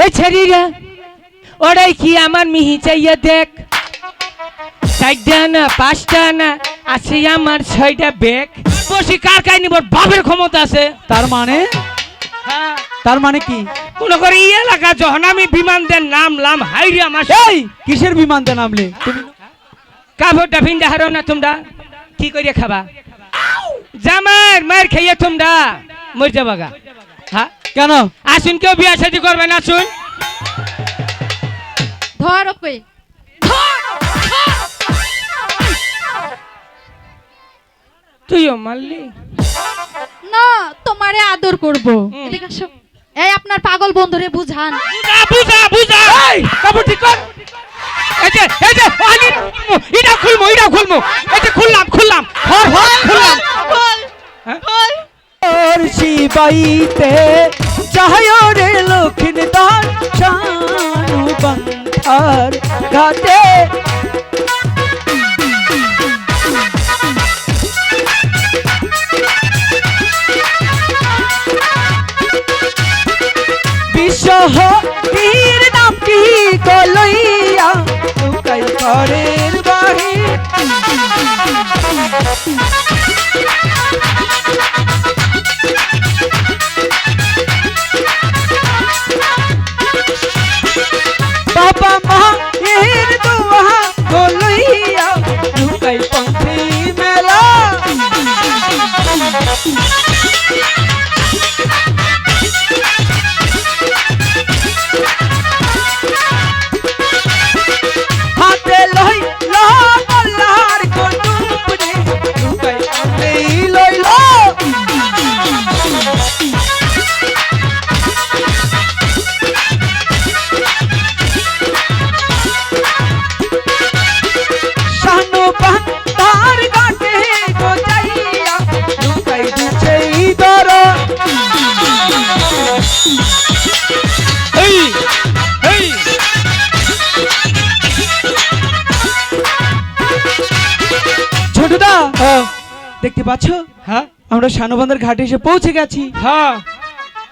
ওই ছেড়িরা ওরাই কি আমার মিহি চাইয়া দেখ? চারটা না পাঁচটা না আছে আমার ছয়টা ব্যাগ। বসি কার কাই নিব বাপের ক্ষমতা আছে। তার মানে? হ্যাঁ। তার মানে কি? কোন করে এই এলাকা যখন আমি বিমান দেন নামলাম হাইরে আমার এই কিসের বিমান দিয়ে নামলে? তুমি কাপড়টা ভিন্দা হারো না তোমরা। কি করে খাবা? জামার মার খাইয়ে তোমরা। মর যাবা গা। হ্যাঁ কেন? আসুন কেউ বিয়া শাদি করবেন আসুন। ধর ওকে। তুইও মারলি? না তোমারে আদর করব। এদিকে আসো। এই আপনার পাগল বন্ধুরে বুঝান। বুঝা বুঝা এই কাপড় ঠিক কর। এই যে এই যে আলি এটা খুলমু এটা খুলমু এই যে খুললাম খুললাম। হর হর খুললাম। হ্যাঁ? ওর শিবাইতে আমরা শানুবান্ধার ঘাটে এসে পৌঁছে গেছি। হ্যাঁ।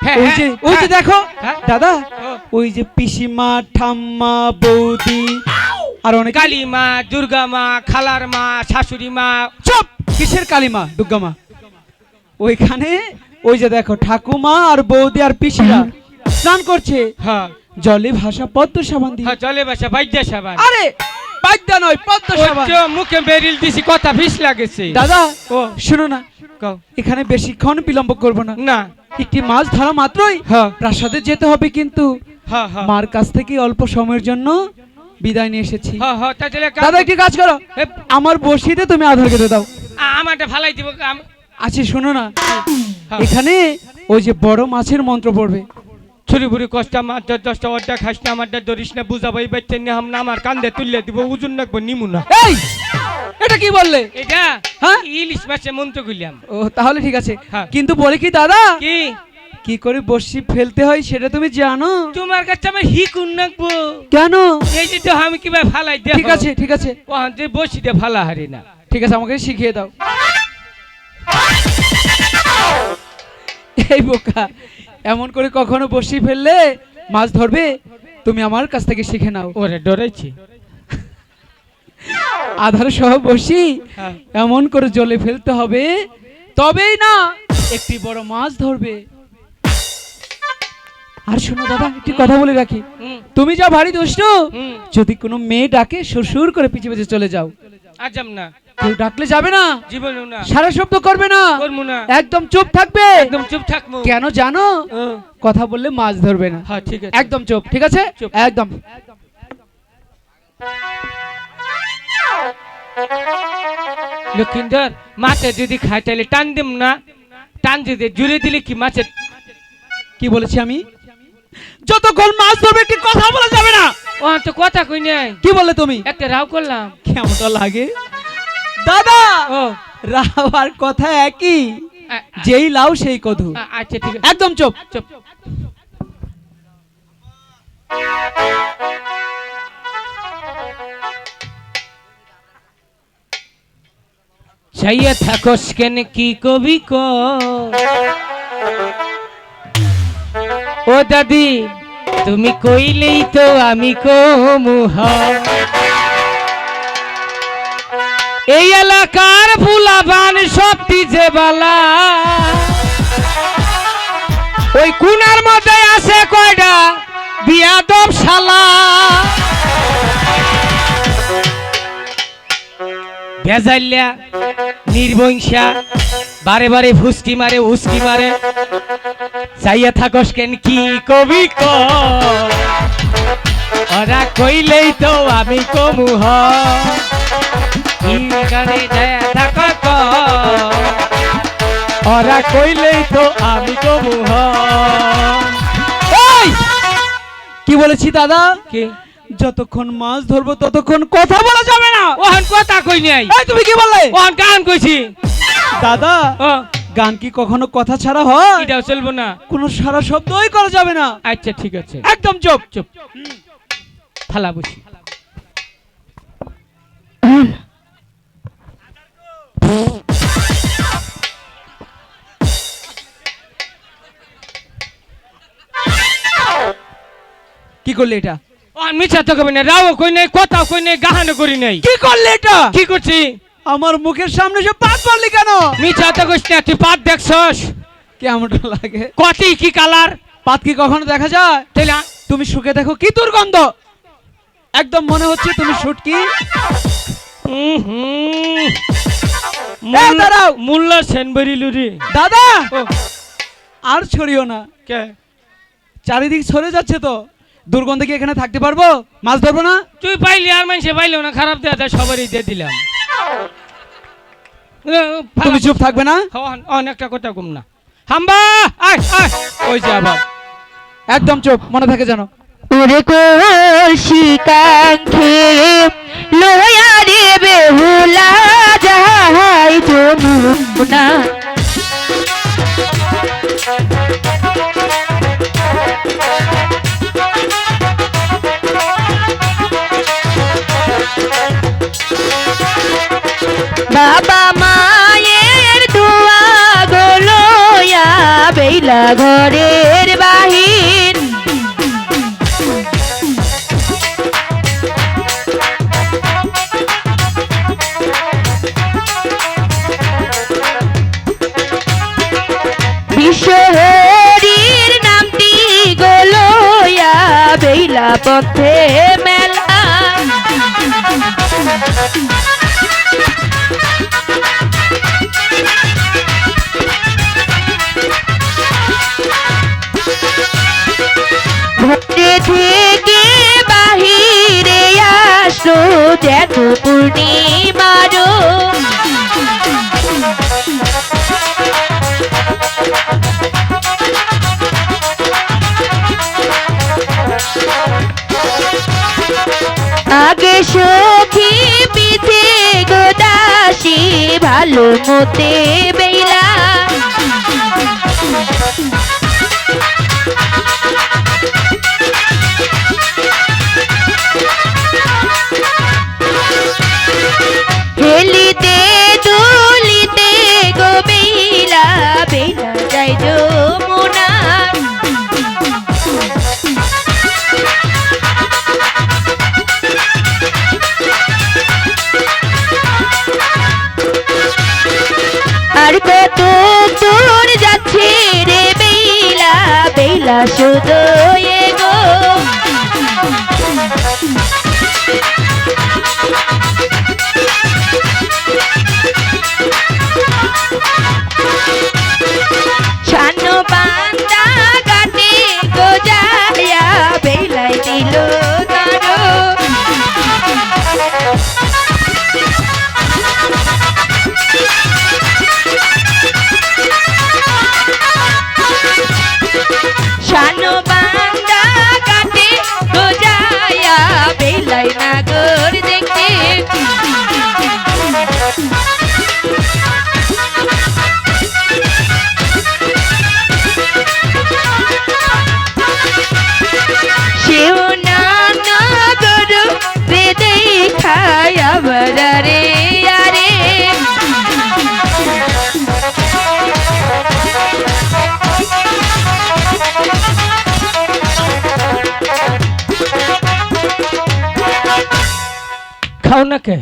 হ্যাঁ ওই যে ওই যে দেখো হ্যাঁ। দাদা হ্যাঁ। ওই যে পিসিমা ঠাম্মা বৌদি আর অনেক কালী মা দুর্গা মা খালার মা শাশুড়ি মা। চুপ! কিসের কালিমা দুর্গামা? ওইখানে ওই যে দেখো ঠাকুমা আর বৌদি আর পিসিরা স্নান করছে। হ্যাঁ। জলে ভাষা পদ্ম সাবান দিয়ে। হ্যাঁ চলে বাসা বাইদ্যা সাবান। আরে নয় পদ্ম যে মুখে বেরিল দিছি কথা ফিস লাগেছে। দাদা ও। শোনো না এখানে বেশিক্ষণ বিলম্ব করব না। না। একটি মাছ ধরা মাত্রই হ্যাঁ। প্রাসাদে যেতে হবে কিন্তু হ্যাঁ হ্যাঁ। মার কাছ থেকে অল্প সময়ের জন্য বিদায় নিয়ে এসেছি। দাদা একটি কাজ করো। আমার বসিতে তুমি আধার কেটে দাও। আমারটা ফালাই দিব আম- আচ্ছা শোনো না। এখানে ওই যে বড় মাছের মন্ত্র পড়বে। ছুরি বুড়ি কষ্টা মারটা দশটা অর্ডা খাস না ধরিস না বুঝাবো এই বাচ্চা নিয়ে হাম না আমার কান্দে তুললে দিব ওজন রাখব নিমু না। এই! এটা কি বললে? এটা হ্যাঁ? ইলিশ মাছে মন্ত্র করলাম ও তাহলে ঠিক আছে। হ্যাঁ। কিন্তু বলে কি দাদা? কি? কি করে বসি ফেলতে হয় সেটা তুমি জানো? তোমার কাছে আমার হি কুন রাখব কেন? এই যে তো আমি কীভাবে ফালাই দেব ঠিক আছে ঠিক আছে। বসি দিয়ে ফালা হারি না। ঠিক আছে আমাকে শিখিয়ে দাও। এই বোকা। এমন করে কখনো বসি ফেললে মাছ ধরবে? তুমি আমার কাছ থেকে শিখে নাও। ওরে ডরাইছি আধার সহ বসি হ্যাঁ। এমন করে জলে ফেলতে হবে তবেই না একটি বড় মাছ ধরবে। আর শোনো দাদা একটি কথা বলে রাখি। তুমি যা ভারী দুষ্ট যদি কোনো মেয়ে ডাকে শ্বশুর করে পিছিয়ে পিছিয়ে চলে যাও। আজাম না। কেউ ডাকলে যাবে না। সারা শব্দ করবে না। করব না। একদম চুপ থাকবে। একদম চুপ থাকব। কেন জানো? কথা বললে মাছ ধরবে না। হ্যাঁ ঠিক আছে। একদম চুপ ঠিক আছে? একদম। লক্ষিন্দর মাছে যদি খাই তাহলে টান দিম না। টান যদি জুড়ে দিলে কি মাছের কি বলেছি আমি? যতক্ষণ মাছ ধরবে একটি কথা বলা যাবে না। ও তো কথা কই নাই। কি বললে তুমি? একটা রাও করলাম। কেমনটা লাগে? দাদা! রাও আর কথা একই। যেই লাও সেই কধু আচ্ছা ঠিক আছে। একদম চুপ। চুপ। চাইয়া থাকস কেন কি কবি ক? ও দাদি তুমি কইলেই তো আমি কমুহ এই এলাকার ফুলাবান সত্যি যে বালা। ওই কুনার মধ্যে আছে কয়টা? বিয়াদব শালা। ভেজাইল্যা নির্বংশা, বারে বারে ফুসকি মারে, উস্কি মারে। চাইয়া থাকস কেন কি কবি ওরা কইলেই তো আমি কমু হ। যায় থাক ওরা কইলেই তো আমি কমু কি বলেছি দাদা? কি? যতক্ষণ মাছ ধরবো ততক্ষণ কথা বলা যাবে না। ওহন কথা কই নাই? তুমি কি বললে? ওহন গান কইছি। দাদা ও। গান কি কখনো কথা ছাড়া হয়? এটাও চলবো না। কোনো সারা শব্দই করা যাবে না। আচ্ছা ঠিক আছে। একদম চুপ। চুপ। থালা বসি। কি করলে এটা? মিছা তো কবি না রাও কই নাই কথা কই নাই গাহানো করি নাই। কি করলে এটা? কি করছি? আমার মুখের সামনে সে পাত মারলি কেন? মিছা তো কইছ না তুই পাত দেখছস? কেমন লাগে? কটি কি কালার? পাত কি কখনো দেখা যায়? তাইলে আ- তুমি শুকে দেখো কি দুর্গন্ধ। একদম মনে হচ্ছে তুমি শুটকি। হুম। দাঁড়াও। মোল্লা সেন দাদা! আর ছড়িও না। কে? চারিদিক ছড়ে যাচ্ছে তো। দুর্গন্ধে কি এখানে থাকতে পারব? মাছ ধরবো না? তুই পাইলি আর মানুষে পাইলেও না খারাপ দেওয়া যায় সবারই দিয়ে দিলাম। তুমি চুপ থাকবে না? অনেকটা কথা কম না। হাম্বা! আয় আয়। ওই যে আবার। একদম চুপ মনে থাকে জানো ওরে কলসিকাঙ্ক্ষে লয়া রে বেহুলা যাহাই যমুনা বাবা মায়ের দোয়া গলয়া বেলা ঘরের বাহির পথে মেলা। থেকে বাহিরে আসো দেখো পূর্ণিমারো আগে সখী পিঠে গোদাসি ভালো মতে বেলা কত দূর যাচ্ছে রে বেলা বেলা শুধু খাও না কে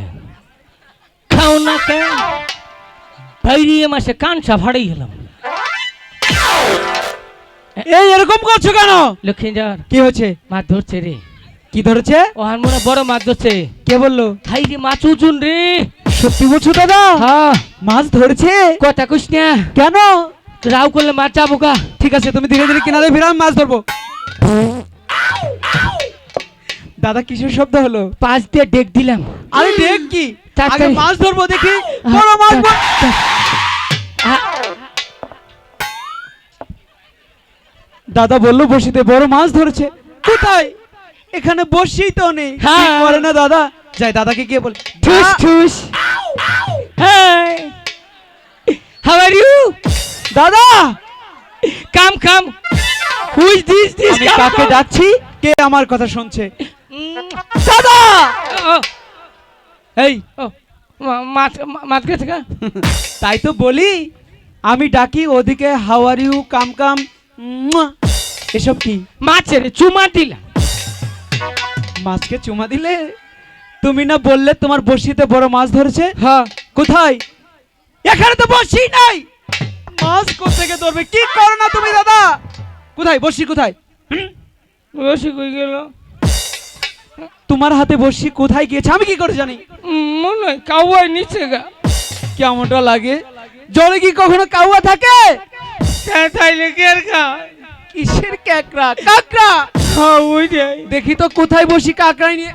খাও না কে বাইরিয়ে মাসে কানসা ফাড়াই গেলাম এই এরকম করছ কেন? লক্ষ্মীদার কি হয়েছে? মাছ ধরছে রে। কি ধরেছে? ও মনে বড় মাছ ধরছে। কে বলল? হাই রে মাছ উচুন রে। সত্যি বলছো দাদা? হ্যাঁ। মাছ ধরেছে? কথা কুস না। কেন? রাও করলে মাছ গা ঠিক আছে তুমি ধীরে ধীরে কিনারে ফিরে আমি মাছ ধরবো। দাদা কিসের শব্দ হলো? পাঁচ দিয়ে ডেক দিলাম। আরে দেখ কি? আগে মাছ ধরবো দেখি। বড় মাছ দাদা বলল বসিতে বড় মাছ ধরেছে। কোথায়? এখানে বসেই তো নেই। হ্যাঁ। করে না দাদা। যাই দাদাকে গিয়ে বল। ঠুস ঠুস। হাউ আর ইউ দাদা! Come come who is this this আমি কাকে যাচ্ছি কে আমার কথা শুনছে? দাদা এই গেছে গা তাই তো বলি আমি ডাকি ওদিকে হাউ আর ইউ কাম কাম এসব কি? মাছের চুমা দিলাম মাছকে চুমা দিলে? তুমি না বললে তোমার বড়শিতে বড় মাছ ধরেছে? হ্যাঁ। কোথায়? এখানে তো বসি নাই! মাছ কোথেকে ধরবে? কি করো না তুমি দাদা? কোথায়? বসি কোথায়? বসে কই গেল? তোমার হাতে বসি কোথায় গিয়েছে? আমি কি করে জানি? মনে হয় কাউয়াই নিচে গা। কেমনটা লাগে? জলে কি কখনো কাউয়া থাকে? তাইলে কে কিসের ক্যাকড়া? কাকড়া? হ্যাঁ ওই দেখি তো কোথায় বসি কাকড়াই নিয়ে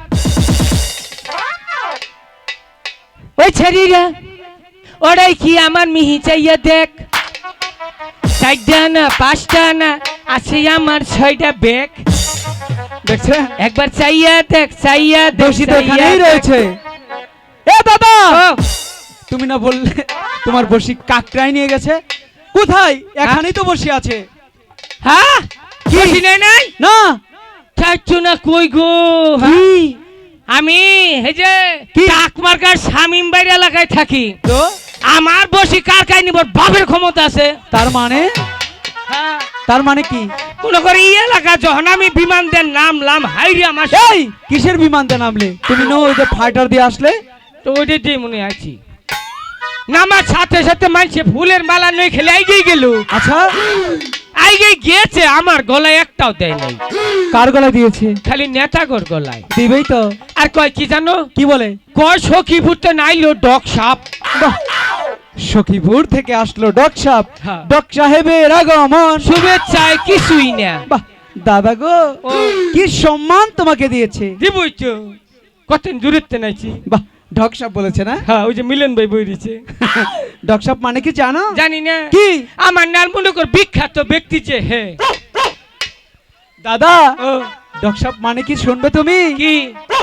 ওই ছেড়িরা ওরাই কি আমার মিহি চাইয়া দেখ? চারটা না পাঁচটা না আছে আমার ছয়টা ব্যাগ। দেখছে? একবার চাইয়া দেখ চাইয়া বসি তো এখানেই রয়েছে। এ দাদা তুমি না বললে তোমার বসি কাকড়াই নিয়ে গেছে? কোথায়? এখানেই তো বসে আছে। হ্যাঁ? বসি নাই নাই? না। চাচ্ছ না কই গো? আমি এই যে কি? টাকমার্কার শামিম বাড়ি এলাকায় থাকি। তো? আমার বসি কার কাই নিব বাপের ক্ষমতা আছে। তার মানে? হ্যাঁ। তার মানে কি? কোন করে এই এলাকা যখন আমি বিমান দেন নামলাম হাইরে আমার এই কিসের বিমানতে নামলে তুমি নো ওই যে ফাইটার দিয়ে আসলে? তো ওইটা দিয়ে মনে আছি নামার সাথে সাথে মানছে ফুলের মালা নই খেলে আইগেই গেল। আচ্ছা। আইগেই গিয়েছে আমার গলায় একটাও দেয় নাই। কার গলায় দিয়েছে? খালি নেতাগর গলায়। দিবেই তো। আর কয় কি জানো? কি বলে? কয় সখী ফুটতে নাইলো ডক সাপ। সখীপুর থেকে আসলো ডক সাহেব। হ্যাঁ। ডক সাহেবের আগমন। শুভেচ্ছায় কিছুই না বাহ দাদা গো কি সম্মান তোমাকে দিয়েছে। দিবই তো কতদিন দূরত্বে নাইছি। বাহ ডক সাহেব বলেছে না? হ্যাঁ ওই যে মিলন ভাই বই দিছে ডক সাহেব মানে কি জানো? জানি না। কি? আমার নাল মনে কর বিখ্যাত ব্যক্তি যে হে। দাদা ডক সাহেব মানে কি শুনবে তুমি? কি?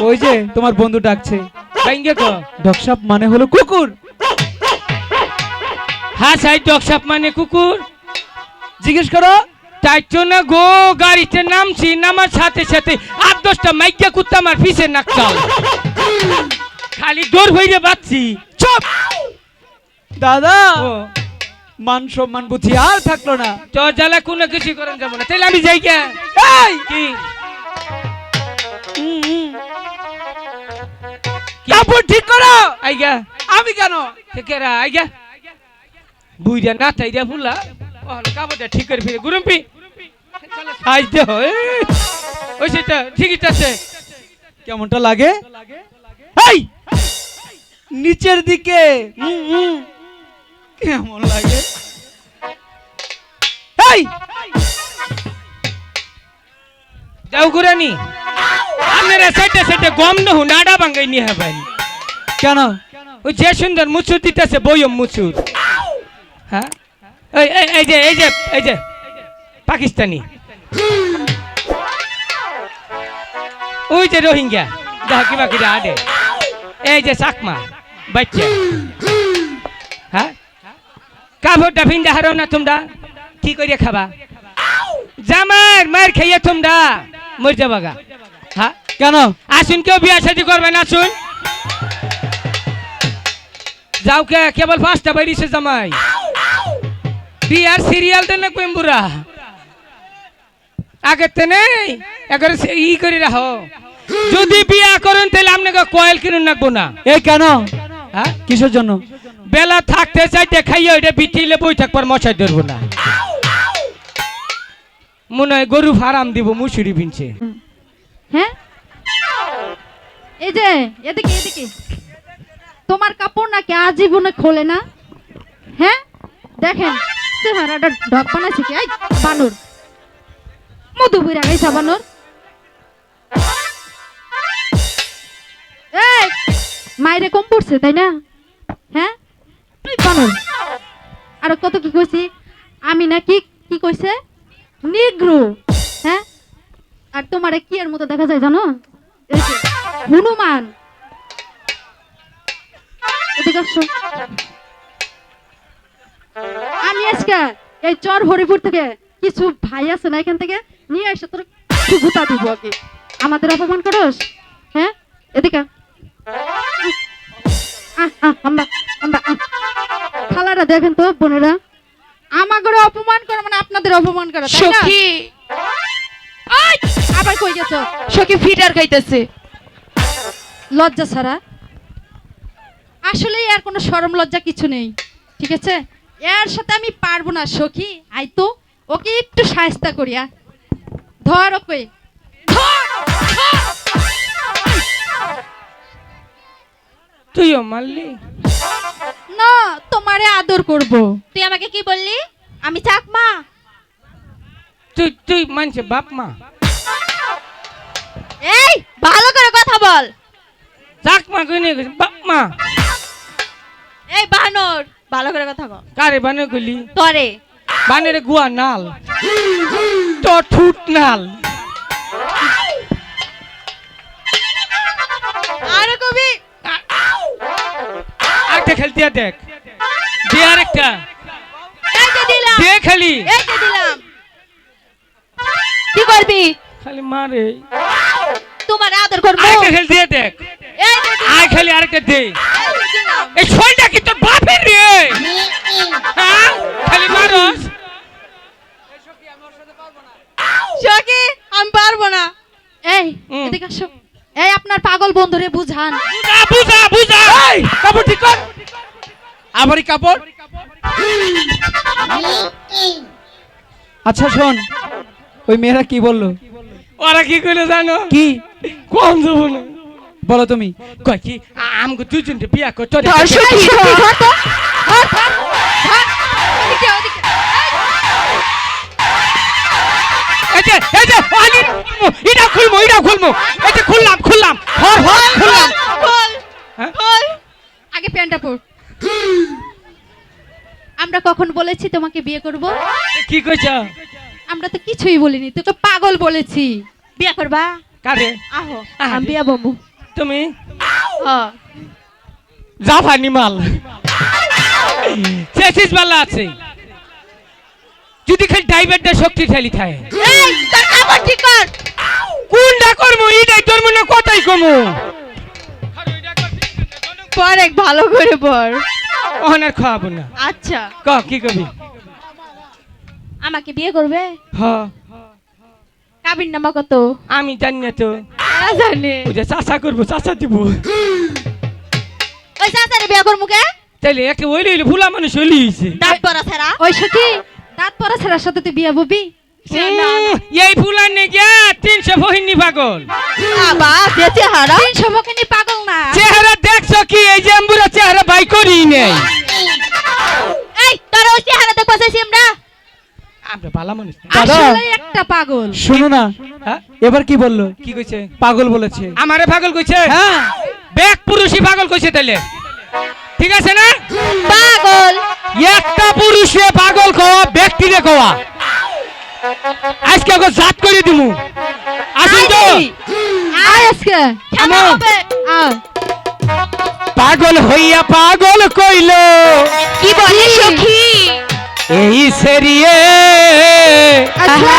ওই যে তোমার বন্ধু ডাকছে। ডক সাহেব মানে হলো কুকুর। হ্যাঁ সাই ডকসাপ মানে কুকুর। জিজ্ঞেস করো। তাই না গো গাড়িতে নামছি নামার সাথে সাথে আট দশটা মাইকা কুত্তা আমার পিছে নাক খালি দৌড় হইরে বাচ্ছি। চুপ! দাদা মান সম্মান বুঝি আর থাকল না। তো জ্বালা কোনো কিছু করেন যাব না। তাইলে আমি যাই কে? কি। কাপড় ঠিক করো! আইগা আমি কেন? কেরা আইগা বুইরা না তাইরা ফুলা। ওহন কাপড়টা ঠিক করে ফিরে গুরুম্পি সাইজ দে ওই সেটা ঠিকই আছে। কেমনটা লাগে? এই নিচের দিকে। কেমন লাগে? এই যাও গুরানি আপনারা সাইডে সাইডে গম নহু নাডা বাঙ্গাই নিয়ে হবেন কেন? ওই যে সুন্দর মুচুর দিতেছে বইম মুচুর। হ্যাঁ? এই এই এই যে এই যে এই যে পাকিস্তানি। ওই যে রোহিঙ্গা দেখো কিবা কিবা আডে এই যে চাকমা বাচ্চা। হ্যাঁ? কাপড়টা ভিন্দা হারো না তোমরা কি করে খাবা? জামার মার খাইয়া তোমরা মর যাবাগা। হ্যাঁ? কেন? আসুন কেউ বিয়া শাদি করবেন আসুন। যাও কে কেবল পাঁচটা বেরিয়েছে জামাই। বিয়ার সিরিয়াল দেন না পেম্বুরা আগে তে নেই একবার ই করে রাখো। যদি বিয়া করেন তাহলে আপনাকে কয়েল কিনুন রাখব না এই কেন? হ্যাঁ? কিসের জন্য? বেলা থাকতে চাইতে খাইয়ে ওইটা বিটিলে বই থাকবার মশাই ধরবো না। মনে হয় গরু ফার্ম দিব মুসুরি বিনছে। হ্যাঁ? এই যে এদিকে এদিকে। তোমার কাপড় নাকি আজীবনে খোলে না? হ্যাঁ? দেখেন, চেহারাটা ঢক বানাইছে কি? এই, বানর। মধু বুইরা গাইছা বানর। এই, মাইরে কম পড়ছে, তাই না? হ্যাঁ? বানর। আর কত কি কইছি? আমি নাকি কি কইছে? নিগ্রো। হ্যাঁ? আর তোমারে কি এর মতো দেখা যায় জানো? হনুমান। এদিকে আসো। আমি আজকে এই চর হরিপুর থেকে কিছু ভাই আছে না এখান থেকে নিয়ে এসে তোর কিছু গুতা দিব আগে। আমাদের অপমান করস? হ্যাঁ? এদিকে। খালারা দেখেন তো বোনেরা। অপমান করে মানে আপনাদের অপমান করে সখী। আবার কই গেছো? সখী ফিটার খাইতেছে। লজ্জা ছাড়া। আসলে আর কোনো শরম লজ্জা কিছু নেই ঠিক আছে? এর সাথে আমি পারব না সখী। আই তো ওকে একটু সাহস্তা করিয়া ধর ওকে। তুইও মারলি? না তোমারে আদর করব। তুই আমাকে কি বললি? আমি চাকমা তুই তুই মানছে বাপ মা। এই ভালো করে কথা বল। চাক মা কইনে বাপ মা। এই বানর ভালো করে কথা বল কারে বানে কইলি? তরে। বানের গুয়া নাল। তো ঠুট নাল। আর কবি। আরেকটা খেলতে দেখ। দে আরেকটা। দিলাম। দে খালি। এই যে দিলাম। কি করবি? খালি মারে। তোমার আদর করব। আরেকটা খেলতে দেখ। এই যে আয় খালি আরেকটা দে। এই। ছয়টা কি তোর বাপের রে? হ্যাঁ? খালি মারস সখী আমি পারব না। এই এদিকে আসো। এই আপনার পাগল বন্ধুরে বুঝান। বুঝা বুঝা এই, কাপড় ঠিক কর। আবারই কাপড়। আচ্ছা শোন। ওই মেয়েরা কি বলল? ওরা কি করে জানো? কি? কোন যাব না বলো তুমি। কয় কি? আমগো দুজনকে বিয়া কর এটা খুলমু এটা খুলমু এই খুললাম খুললাম। হর হর খুললাম। খোল হ্যাঁ? আগে প্যান্টটা পর। আমরা কখন বলেছি তোমাকে বিয়ে করব? কি কইছ? আমরা তো কিছুই বলিনি তোকে পাগল বলেছি। বিয়া করবা? কারে? আহো। আমি বিয়া বমু তুমি? জাফানি মাল বালা আছে। যদি খালি ড্রাইভারটা শক্তিশালী থাকে কোনটা করব? তোর মনে কথাই কমু। পরে ভালো করে পর। আর খাওয়াবো না। আচ্ছা। ক কি কবি আমাকে বিয়ে করবে? হ। কাবির নামা কত? আমি জানি না তো। জানে ওই যে করব চাষা দিব। ওই চাচারে বিয়া করব কে? তাইলে একে ওই লইলে ভুলা মানুষ হলিয়েছে দাঁত পরা ছাড়া। ওই সখী দাঁত পরা ছেলের সাথে তুই বিয়ে ববি এই ফুলার নে গিয়া তিনশো বহিনী পাগল। বাবা বেঁচে হারা তিনশো বকেনি পাগল না। চেহারা দেখছ কি? এই যে আম্বুরা চেহারা বাই করি নেই। এই তোর ওই চেহারা দেখব আমরা আমরা ভালো মানুষ দাদা। আসলে একটা পাগল। শোনো না। হ্যাঁ? এবার কি বলল? কি কইছে? পাগল বলেছে। আমারে পাগল কইছে? হ্যাঁ। ব্যাক পুরুষই পাগল কইছে তাইলে। ঠিক আছে না? পাগল। একটা পুরুষে পাগল খাওয়া ব্যক্তিরে খাওয়া। আজকে ওকে জাত করে দিমু। আসুন তো। আজকে। পাগল হইয়া পাগল কইল। কি বলে সখী? এই সেরিয়ে। আচ্ছা।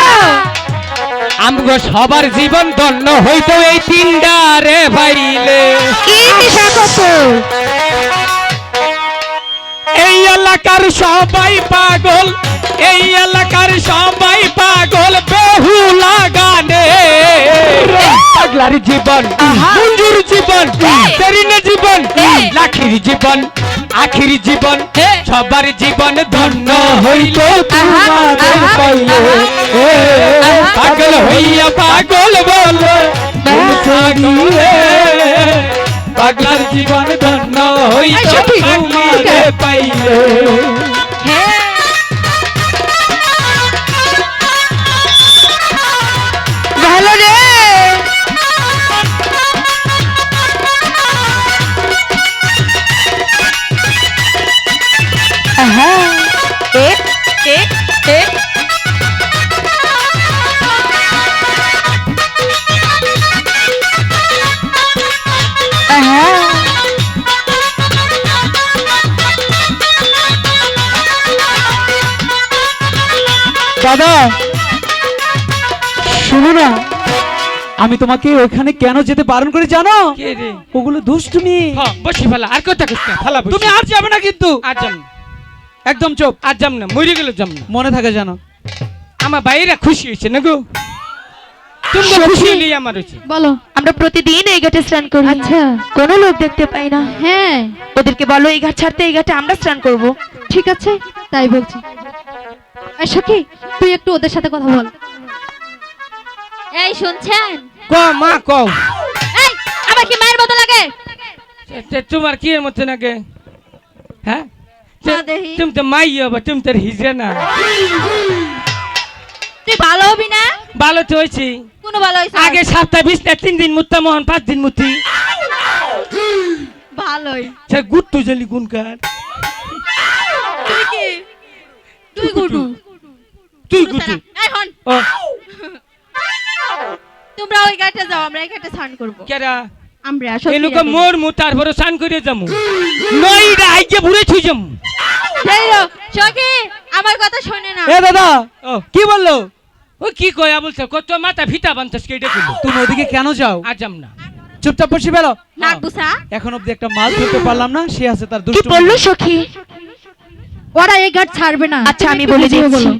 আমগো সবার জীবন ধন্য হইতো এই তিনডারে ভাইলে। কি নেশা কত এই এলাকার সবাই পাগল এই এলাকার সবাই পাগল বেহুলা গানে। পাগলার জীবন মঞ্জুর জীবন তেরিনে জীবন লাখির জীবন। আখির জীবন সবার জীবন ধন্য হইল তোমাদের পাইলে। পাগল হইয়া পাগল বলে। পাগলার জীবন ধন্য হইল তোমাদের পাইলে। দাদা শোনো না। আমি তোমাকে ওখানে কেন যেতে বারণ করে জানো? ওগুলো দুষ্টুমি। বসি ফেলা আর কথা না ফেলা তুমি আর যাবে না কিন্তু। আর যাম একদম চুপ। আর যাম না। মরে গেলে যাম না। মনে থাকে জানো। আমার বাইরে খুশি হয়েছে না গো? বলো। আমরা প্রতিদিন এই ঘাটে স্নান করি। আচ্ছা। কোনো লোক দেখতে পাই না। হ্যাঁ। ওদেরকে বলো এই ঘাট ছাড়তে এই ঘাটে আমরা স্নান করব। ঠিক আছে তাই বলছি। সখী তুই একটু ওদের সাথে কথা বল। এই শুনছেন? ক মা কও এই আমার কি মায়ের মতো লাগে? তোমার কি এর মতো নাকি হ্যাঁ। তুমি তো মাই হবা তুমি তো হিজে না। তুই ভালো হবি না? ভালো তো হয়েছি। কোনো ভালো হইছে আগে সপ্তাহ বিশ না তিন দিন মুত্তা মোহন পাঁচ দিন মুতি। ভালোই। সে গুট্টু জলি গুনকার তুই কি? তুই গুডু তুই গুটু এই তোমরা ওই ঘাটে যাও আমরা এই ঘাটে স্নান করব। কেরা আমরা এনুকে মোর মু তারপরে স্নান করে যামু। নইডা আইকে ভুরে ছুই যামু। সখি আমার কথা শোনে না। এ দাদা ও। কি বলল? ও কি কয়া বলছে? কত মাথা ফিতা বানতাস কেটে দিল তুমি ওদিকে কেন যাও? আর যাম না। চুপচাপ বসে বেরো। নাক বুসা। এখন অব্দি একটা মাছ ধরতে পারলাম না সে আছে তার কি বলল সখী? ওরা এই ঘাট ছাড়বে না। আচ্ছা আমি বলে দিচ্ছি। বলো।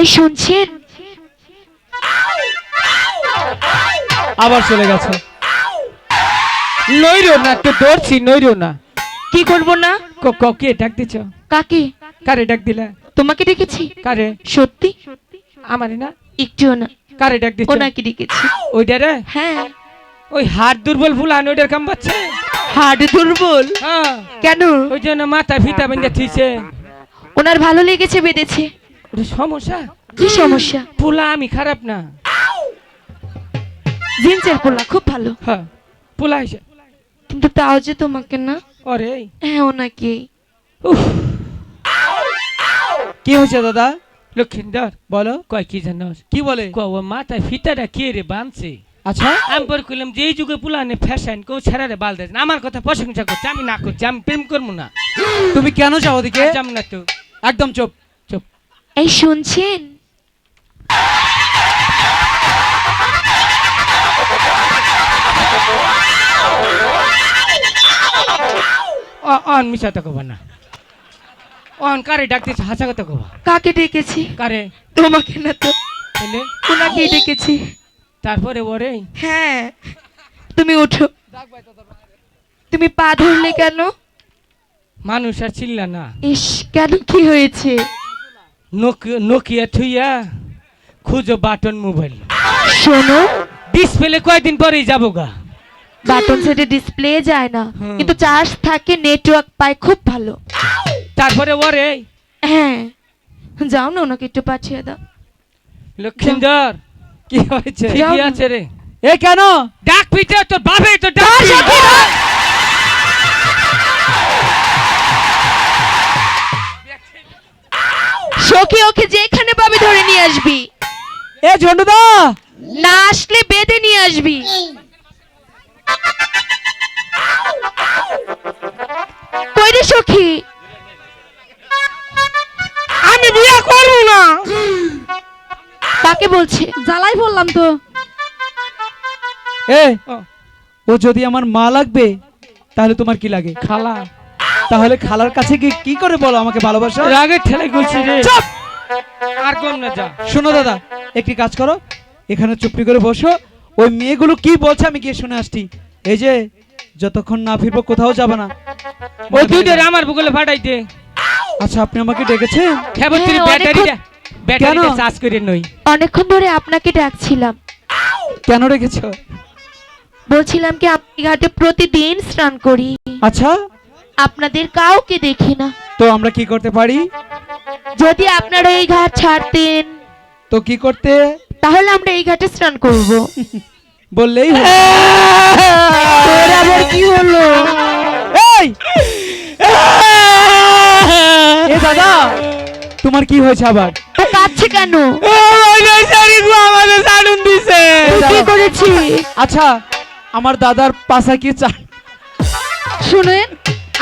এই শুনছেন? আবার চলে গেছে। নইরো না তো দৌড়ছি নইরো না। কি করব না? ক ক কে ডাক দিছ? কাকে? কারে ডাক দিলা? তোমাকে ডেকেছি। কারে? সত্যি? আমারে না একটুও না। কারে ডাক দিছ ওনাকে ডেকেছি। ওইটা রে? হ্যাঁ। ওই হাত দুর্বল ফুলান ওইটার কাম পাচ্ছে? হাড় দুর্বল? হ্যাঁ। কেন? ওই জন্য মাথা ফিতা বেঁধে থুইছে। ওনার ভালো লেগেছে বেঁধেছে। ওটা সমস্যা? কি সমস্যা? পোলা আমি খারাপ না। জিন্সের পোলা খুব ভালো। হ্যাঁ পোলা হয়েছে কিন্তু তাও যে তোমাকে না। ওরে হ্যাঁ ওনাকে উফ। কি হয়েছে দাদা? লক্ষিন্দর। বলো। কয় কি জানোস কি বলে? ক ও মাথায় ফিতাটা কে রে বাঁধছে আচ্ছা। আমি পরে কইলাম যে এই যুগে পুলানে ফ্যাশন কেউ ছেড়া রে বাল দেয় আমার কথা প্রশংসা করছে আমি না করছি আমি প্রেম করব না। তুমি কেন যাও ওদিকে? যাম না তো। একদম চুপ। চুপ। এই শুনছেন? অন মিশা তো কবা না। অন কারে ডাক দিছে হাসা কথা কবা। কাকে ডেকেছি? কারে? তোমাকে না তো। এলে ওনাকেই ডেকেছি। তারপরে ওরে? হ্যাঁ। তুমি উঠো তুমি পা ধরলে কেন? মানুষ আর চিল্লা না। ইস কেন কি হয়েছে? নোকিয়া থুইয়া খুঁজো বাটন মোবাইল। শোনো। ডিসপ্লে কয়দিন পরেই যাব গা। বাটন সেটে ডিসপ্লে যায় না। কিন্তু চার্জ থাকে নেটওয়ার্ক পায় খুব ভালো। তারপরে ওরে? হ্যাঁ। যাও না ওনাকে একটু পাঠিয়ে দাও। লক্ষিন্দর কি হয়েছে? যাও। আছে রে? এ কেন? ডাক পিঠে তোর বাপে তো ডাক সখী, সখী ওকে যেখানে পাবে ধরে নিয়ে আসবি। এ ঝন্ডুদা! না আসলে বেঁধে নিয়ে আসবি। কই রে সখী? আমি বিয়ে করব না। কাকে বলছে? জ্বালাই বললাম তো। এ ও, যদি আমার মা লাগবে তাহলে তোমার কি লাগে? খালা। তাহলে খালার কাছে গিয়ে কি করে বলো আমাকে ভালোবাসো? রাগে ঠেলে গেছি রে। চুপ! আর কম না যা। শোনো দাদা একটি কাজ করো। এখানে চুপটি করে বসো। ওই মেয়েগুলো কি বলছে আমি গিয়ে শুনে আসছি। এই যে যতক্ষণ না ফিরবো কোথাও যাবে না। ও দুধের আমার বুকলে ফাটাইতে। আচ্ছা আপনি আমাকে ডেকেছেন খেবত্রী হ্যাঁ, ব্যাটারিটা ব্যাটারিটা? চার্জ করে নই অনেকক্ষণ ধরে আপনাকে ডাকছিলাম কেন রেখেছো বলছিলাম কি আপনি ঘাটে প্রতিদিন স্নান করি আচ্ছা আপনাদের কাউকে দেখি না তো আমরা কি করতে পারি যদি আপনারা এই ঘাট ছাড়তেন তো কি করতে তাহলে আমরা এই ঘাটে স্নান করব বললেই হলো। তোর আবার কি হলো এই দাদা। তোমার কি হয়েছে আবার? কাঁদছে কেন? আমাদের সাড়ুন দিছে কি করেছি? আচ্ছা আমার দাদার পাশা কি চা শুনেন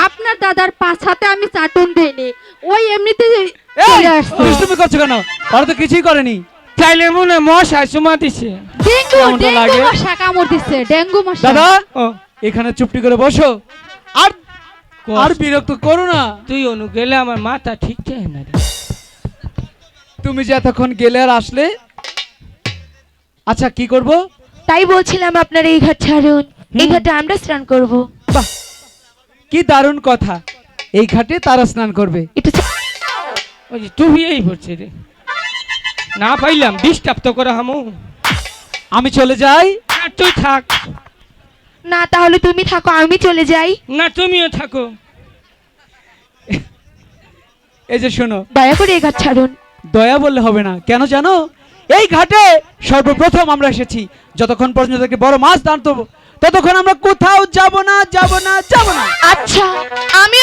আপনার দাদার পাছাতে আমি চাটুন দেইনি। ওই এমনিতে দুষ্টুমি করছ কেন? ওরা তো কিছুই করেনি। চাইলে মনে মশা চুমা দিছে। ডেঙ্গু ডেঙ্গু মশা কামড় দিচ্ছে ডেঙ্গু মশা। দাদা এখানে চুপটি করে বসো। আর আর বিরক্ত করো না। তুই অনু গেলে আমার মাথা ঠিক চাই না রে। তুমি যে এতক্ষণ গেলে আর আসলে? আচ্ছা কি করব? তাই বলছিলাম আপনার এই ঘাট ছাড়ুন। এই। ঘাটে আমরা স্নান করব। বাহ! কি দারুণ কথা। এই ঘাটে তারা স্নান করবে। একটু ছা- ওই যে তুই এই পড়ছে রে। না পাইলাম ডিস্টার্ব তো করে হামু। আমি চলে যাই। আর তুই থাক। না তাহলে তুমি থাকো আমি চলে যাই। না তুমিও থাকো। এই যে শোনো দয়া করে এই ঘাট ছাড়ুন। দয়া বললে হবে না। কেন জানো? এই ঘাটে সর্বপ্রথম আমরা এসেছি। যতক্ষণ পর্যন্ত তাকে বড় মাছ দান ততক্ষণ আমরা কোথাও যাব না যাব না যাব না। আচ্ছা আমি